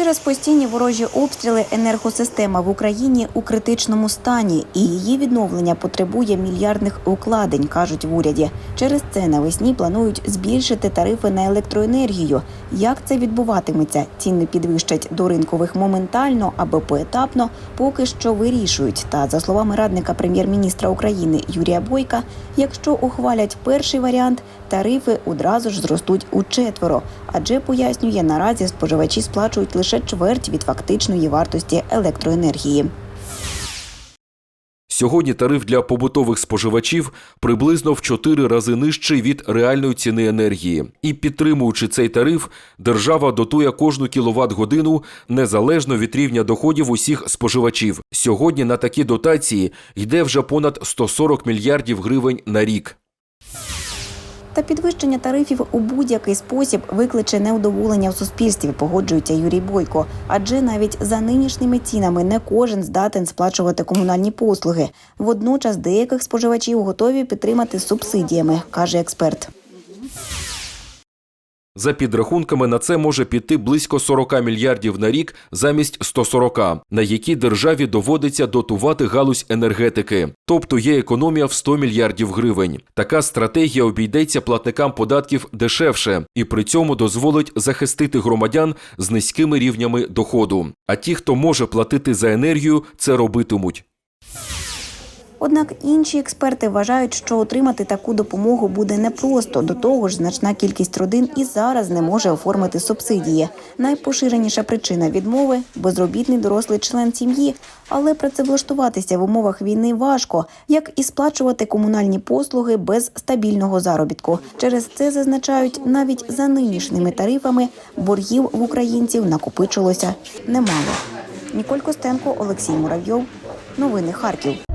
Через постійні ворожі обстріли енергосистема в Україні у критичному стані, і її відновлення потребує мільярдних укладень, кажуть в уряді. Через це навесні планують збільшити тарифи на електроенергію. Як це відбуватиметься? Ціни підвищать до ринкових моментально або поетапно, поки що вирішують. Та за словами радника прем'єр-міністра України Юрія Бойка, якщо ухвалять перший варіант, тарифи одразу ж зростуть у четверо. Адже пояснює, наразі споживачі сплачують лише чверть від фактичної вартості електроенергії. Сьогодні тариф для побутових споживачів приблизно в 4 рази нижчий від реальної ціни енергії. І підтримуючи цей тариф, держава дотує кожну кіловат годину незалежно від рівня доходів усіх споживачів. Сьогодні на такі дотації йде вже понад 140 мільярдів гривень на рік. Та підвищення тарифів у будь-який спосіб викличе неудоволення в суспільстві, погоджується Юрій Бойко. Адже навіть за нинішніми цінами не кожен здатен сплачувати комунальні послуги. Водночас деяких споживачів готові підтримати субсидіями, каже експерт. За підрахунками на це може піти близько 40 мільярдів на рік замість 140, на які державі доводиться дотувати галузь енергетики. Тобто є економія в 100 мільярдів гривень. Така стратегія обійдеться платникам податків дешевше і при цьому дозволить захистити громадян з низькими рівнями доходу. А ті, хто може платити за енергію, це робитимуть. Однак інші експерти вважають, що отримати таку допомогу буде непросто. До того ж, значна кількість родин і зараз не може оформити субсидії. Найпоширеніша причина відмови безробітний дорослий член сім'ї, але працевлаштуватися в умовах війни важко, як і сплачувати комунальні послуги без стабільного заробітку. Через це зазначають навіть за нинішніми тарифами боргів в українців накопичилося немало. Ніколь Костенко, Олексій Муравйов. Новини Харків.